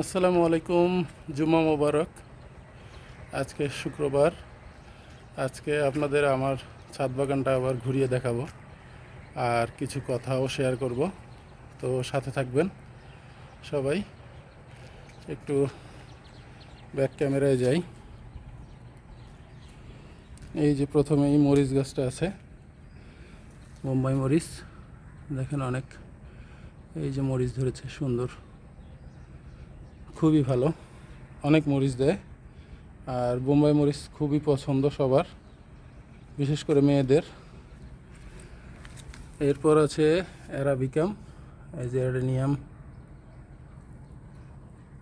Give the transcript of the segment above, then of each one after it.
আসসালামু আলাইকুম জুমা মোবারক। আজকে শুক্রবার। আজকে আপনাদের আমার ছাদ বাগানটা আবার ঘুরিয়ে দেখাবো আর কিছু কথাও শেয়ার করব। তো সাথে থাকবেন সবাই। একটু ব্যাক ক্যামেরায় যাই। এই যে প্রথমে এই মরিচ গাছটা আছে মুম্বাই মরিচ। দেখেন অনেক। এই যে মরিচ ধরেছে, সুন্দর। খুবই ভালো। অনেক মরিচ দেয়। আর বোম্বাই মরিচ খুবই পছন্দ সবার, বিশেষ করে মেয়েদের। এরপর আছে অ্যারাবিকাম, এই যে অ্যাডেনিয়াম।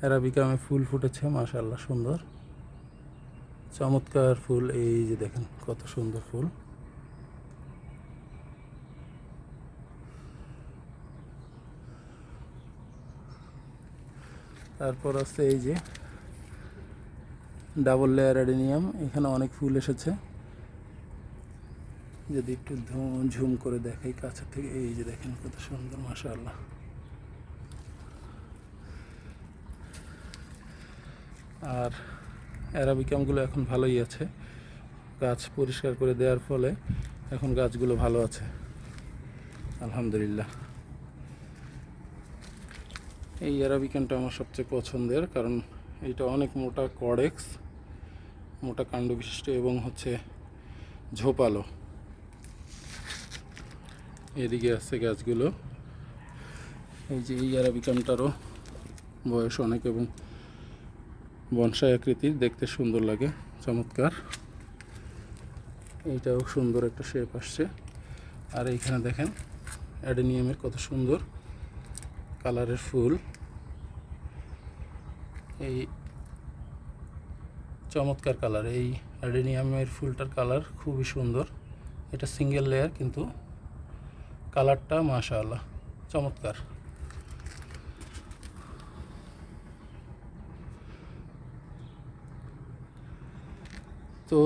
অ্যারাবিকামে ফুল ফুটেছে মাশাল্লাহ সুন্দর। চমৎকার ফুল, এই যে দেখেন কত সুন্দর ফুল। তারপর আছে এই যে ডাবল লেয়ার অ্যাডেনিয়াম এখানে অনেক ফুল এসেছে। যদি একটু ঝুম করে দেখাই কাছে থেকে, এই যে দেখেন কত সুন্দর, মাশাআল্লাহ। আর অ্যারাবিকামগুলো এখন ভালোই আছে। গাছ পরিষ্কার করে দেওয়ার ফলে এখন গাছগুলো ভালো আছে। আলহামদুলিল্লাহ। এই অ্যারাবিকানটা আমার সবচেয়ে পছন্দের, কারণ এইটা অনেক মোটা কডেক্স মোটা কাণ্ড বিশিষ্ট এবং হচ্ছে ঝোপালো। এদিকে আছে গাছগুলো। এই যে এই অ্যারাবিকানটারও বয়স অনেক এবং বনসাই আকৃতির, দেখতে সুন্দর লাগে, চমৎকার। এইটাও সুন্দর একটা শেপ আসছে। আর এইখানে দেখেন, অ্যাডেনিয়ামের কত সুন্দর কালারের ফুল। এই চমৎকার কালার এই অ্যাডেনিয়ামের ফুলটার কালার খুবই সুন্দর। এটা সিঙ্গেল লেয়ার কিন্তু কালারটা মাশাআল্লাহ, চমৎকার। তো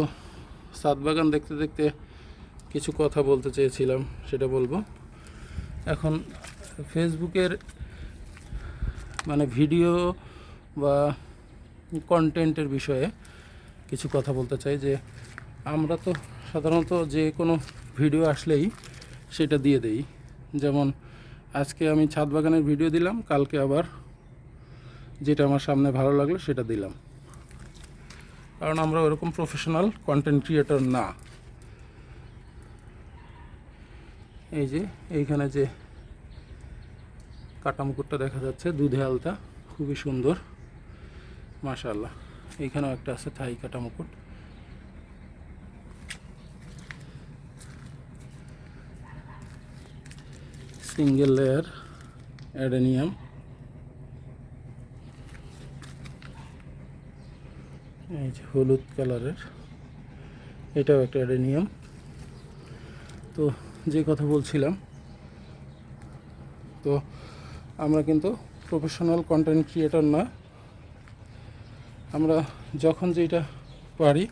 সাত বাগান দেখতে দেখতে কিছু কথা বলতে চেয়েছিলাম, সেটা বলব। এখন ফেসবুকের মানে ভিডিও বা কন্টেন্টের বিষয়ে কিছু কথা বলতে চাই যে আমরা তো সাধারণত যে কোনো ভিডিও আসলেই সেটা দিয়ে দেই। যেমন আজকে আমি ছাদ বাগানের ভিডিও দিলাম, কালকে আবার যেটা আমার সামনে ভালো লাগল সেটা দিলাম। কারণ আমরা ওরকম প্রফেশনাল কন্টেন্ট ক্রিয়েটর না। এই যে এইখানে যে কাটা মুকুটটা দেখা যাচ্ছে দুধে আলতা, খুবই সুন্দর। মাশাল্লাহ এইখানেও একটা আছে থাই কাটা মুকুট। Single layer adenium. এই যে হলুদ কালারের। এটাও একটা অ্যাডেনিয়াম। তো যে কথা বলছিলাম, তো আমরা কিন্তু প্রফেশনাল কন্টেন্ট ক্রিয়েটর না। আমরা যখন যেটা পারি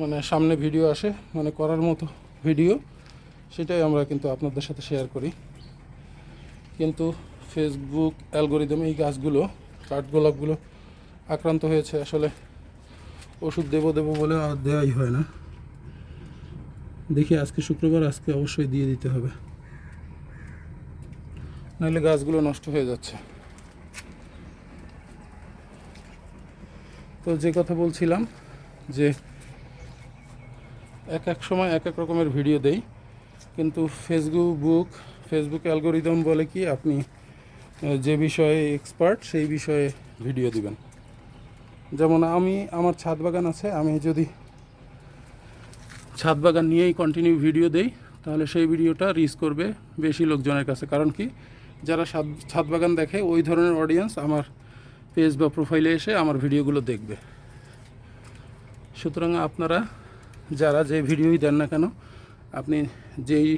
মানে সামনে ভিডিও আসে মানে করার মতো ভিডিও সেটাই আমরা কিন্তু আপনাদের সাথে শেয়ার করি। কিন্তু ফেসবুক অ্যালগোরিদম এই গাছগুলো কাঠগোলাপগুলো আক্রান্ত হয়েছে, আসলে ওষুধ দেবো দেবো বলে আর দেওয়াই হয় না। দেখি আজকে শুক্রবার, আজকে অবশ্যই দিয়ে দিতে হবে। নাহলে গাছগুলো নষ্ট হয়ে যাচ্ছে। তো যে কথা বলছিলাম, যে এক এক সময় এক এক রকমের ভিডিও দেই। কিন্তু ফেসবুক বুক ফেসবুক অ্যালগোরিদম বলে কি, আপনি যে বিষয়ে এক্সপার্ট সেই বিষয়ে ভিডিও দিবেন। যেমন আমি, আমার ছাদ বাগান আছে, আমি যদি ছাদ বাগান নিয়েই কন্টিনিউ ভিডিও দেই, তাহলে সেই ভিডিওটা রিচ করবে বেশি লোকজনের কাছে। কারণ কি, যারা ছাদ বাগান দেখে, ওই ধরনের অডিয়েন্স আমার পেজ বা প্রোফাইলে এসে আমার ভিডিওগুলো দেখবে। সুতরাং আপনারা যারা যে ভিডিওই দেন না কেন, আপনি যেই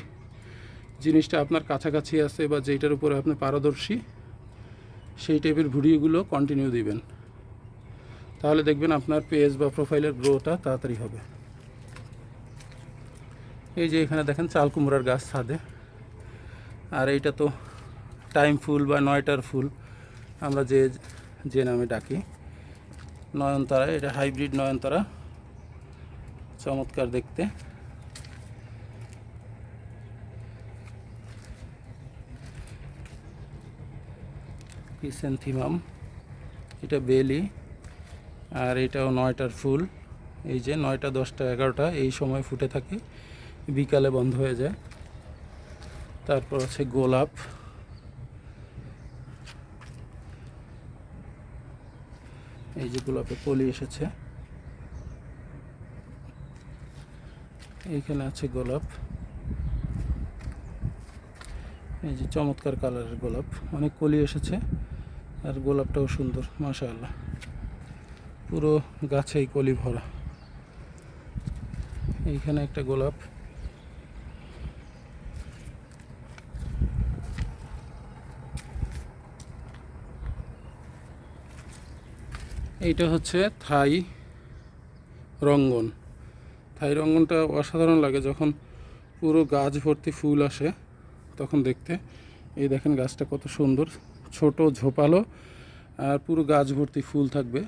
জিনিসটা আপনার কাছাকাছি আছে বা যেইটার উপরে আপনি পারদর্শী, সেই টাইপের ভিডিওগুলো কন্টিনিউ দিবেন। তাহলে দেখবেন আপনার পেজ বা প্রোফাইলের গ্রোটা তাড়াতাড়ি হবে। এই যে এখানে দেখেন চাল কুমড়ার গাছ ছাদে। আর এইটা তো টাইম ফুল বা নয়টার ফুল। আমরা যে যে নামে ডাকি। নয়নতারা, এটা হাইব্রিড নয়নতারা। চমৎকার দেখতে। পিসেন্থিমাম এটা বেলি, আর এটাও নয়টার ফুল। এই যে নয়টা, দশটা, এগারোটা, এই সময় ফুটে থাকে। বিকালে বন্ধ হয়ে যায়। তারপর আছে গোলাপ। এই যে গোলাপে কলি এসেছে। এইখানে আছে গোলাপ। এই যে চমৎকার কালারের গোলাপ। অনেক কলি এসেছে আর গোলাপটাও সুন্দর, মাশাআল্লাহ। পুরো গাছেই কলি ভরা। এইখানে একটা গোলাপ। এইটা হচ্ছে থাই রঙ্গন। থাই রঙ্গনটা অসাধারণ লাগে, যখন পুরো গাছ ভর্তি ফুল আসে তখন দেখতে। এই দেখেন গাছটা কত সুন্দর, ছোট, ঝোপালো, আর পুরো গাছ ভর্তি ফুল থাকবে।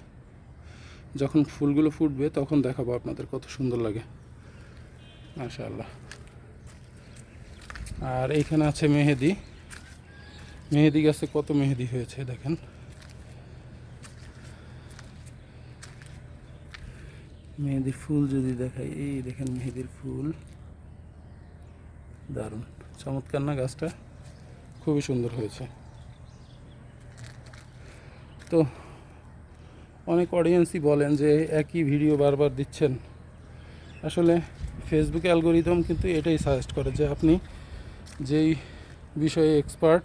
যখন ফুলগুলো ফুটবে তখন দেখাবো আপনাদের কত সুন্দর লাগে। মাশাআল্লাহ। আর এইখানে আছে মেহেদি। মেহেদি গাছে কত মেহেদি হয়েছে দেখেন। মেহেদির ফুল যদি দেখাই, এই দেখেন মেহেদির ফুল। দারুণ। চমৎকার না গাছটা? খুবই সুন্দর হয়েছে। তো, অনেক অডিয়েন্সই বলেন যে একই ভিডিও বারবার দিচ্ছেন। আসলে ফেসবুক অ্যালগোরিদম কিন্তু এটাই সাজেস্ট করে যে আপনি যেই বিষয়ে এক্সপার্ট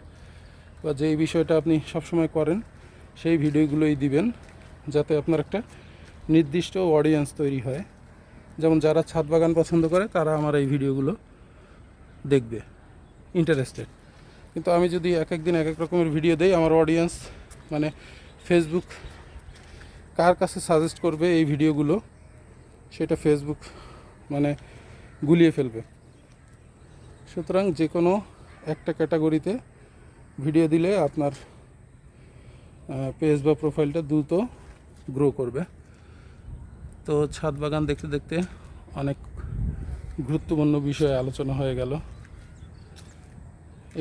বা যেই বিষয়টা আপনি সবসময় করেন, সেই ভিডিওগুলোই দিবেন, যাতে আপনার একটা নির্দিষ্ট অডিয়েন্স তৈরি হয়। যেমন যারা ছাদ বাগান পছন্দ করে, তারা আমার এই ভিডিওগুলো দেখবে ইন্টারেস্টেড কিন্তু আমি যদি এক এক দিন এক এক রকমের ভিডিও দেই, আমার অডিয়েন্স মানে ফেসবুক কার কাছে সাজেস্ট করবে এই ভিডিওগুলো, সেটা ফেসবুক মানে গুলিয়ে ফেলবে। সুতরাং যে কোনো একটা ক্যাটাগরিতে ভিডিও দিলে আপনার পেজ বা প্রোফাইলটা দ্রুত গ্রো করবে। তো ছাদ বাগান দেখতে দেখতে অনেক গুরুত্বপূর্ণ বিষয়ে আলোচনা হয়ে গেল।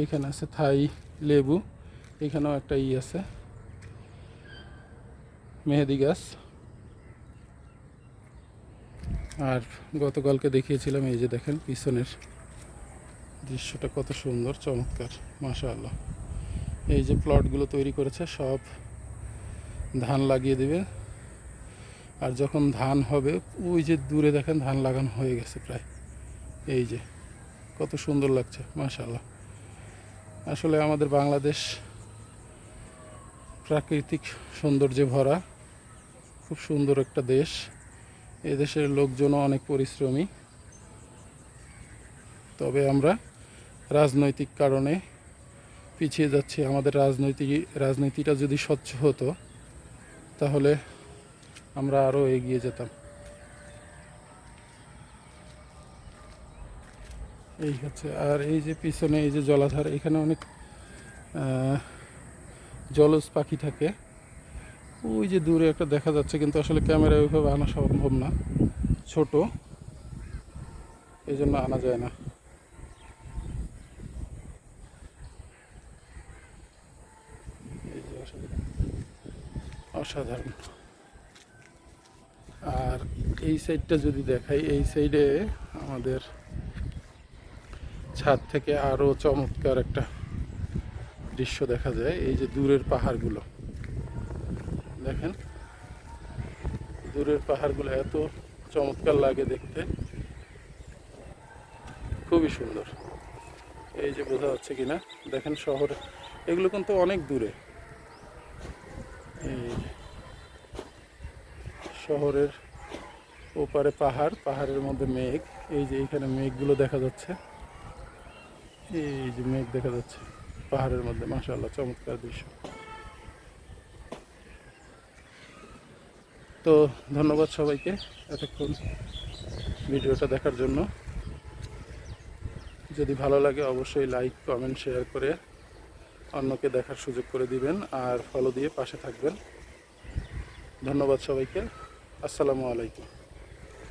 এইখানে আছে থাই লেবু, এখানেও একটা ই আছে, মেহেদি গাছ। আর গতকালকে দেখিয়েছিলাম, এই যে দেখেন পিছনের দৃশ্যটা কত সুন্দর, চমৎকার, মাশাআল্লাহ। এই যে প্লটগুলো তৈরি করেছে, সব ধান লাগিয়ে দেবে। আর যখন ধান হবে, ওই যে দূরে দেখেন ধান লাগানো হয়ে গেছে প্রায়। এই যে, কত সুন্দর লাগছে, মাশাআল্লাহ। আসলে আমাদের বাংলাদেশ প্রাকৃতিক সৌন্দর্যে ভরা, খুব সুন্দর একটা দেশ। এদেশের লোকজনও অনেক পরিশ্রমী। তবে আমরা রাজনৈতিক কারণে পিছিয়ে যাচ্ছি। আমাদের রাজনৈতিক, রাজনীতিটা যদি স্বচ্ছ হতো, তাহলে আমরা আরও এগিয়ে যেতাম। এই হচ্ছে, আর এই যে পিছনে এই যে জলাধার, এখানে অনেক জলজ পাখি থাকে। ওই যে দূরে একটা দেখা যাচ্ছে, কিন্তু আসলে ক্যামেরা ওইভাবে আনা সম্ভব না। ছোট। এই জন্য আনা যায় না। অসাধারণ। আর এই সাইডটা যদি দেখাই, এই সাইডে আমাদের ছাদ থেকে আরও চমৎকার একটা দৃশ্য দেখা যায়, এই যে দূরের পাহাড়গুলো। দেখেন, দূরের পাহাড়গুলো এত চমৎকার লাগে দেখতে। খুবই সুন্দর। এই যে বোঝা যাচ্ছে কিনা, দেখেন শহর, এগুলো কিন্তু অনেক দূরে এই যে। শহরের ওপারে পাহাড়, পাহাড়ের মধ্যে মেঘ। এই যে এইখানে মেঘগুলো দেখা যাচ্ছে। এই যে মেঘ দেখা যাচ্ছে পাহাড়ের মধ্যে, মাশাআল্লাহ, চমৎকার দৃশ্য। তো ধন্যবাদ সবাইকে এতক্ষণ ভিডিওটা দেখার জন্য। যদি ভালো লাগে অবশ্যই লাইক, কমেন্ট, শেয়ার করে অন্যকে দেখার সুযোগ করে দিবেন আর ফলো দিয়ে পাশে থাকবেন। ধন্যবাদ সবাইকে। আসসালামু আলাইকুম।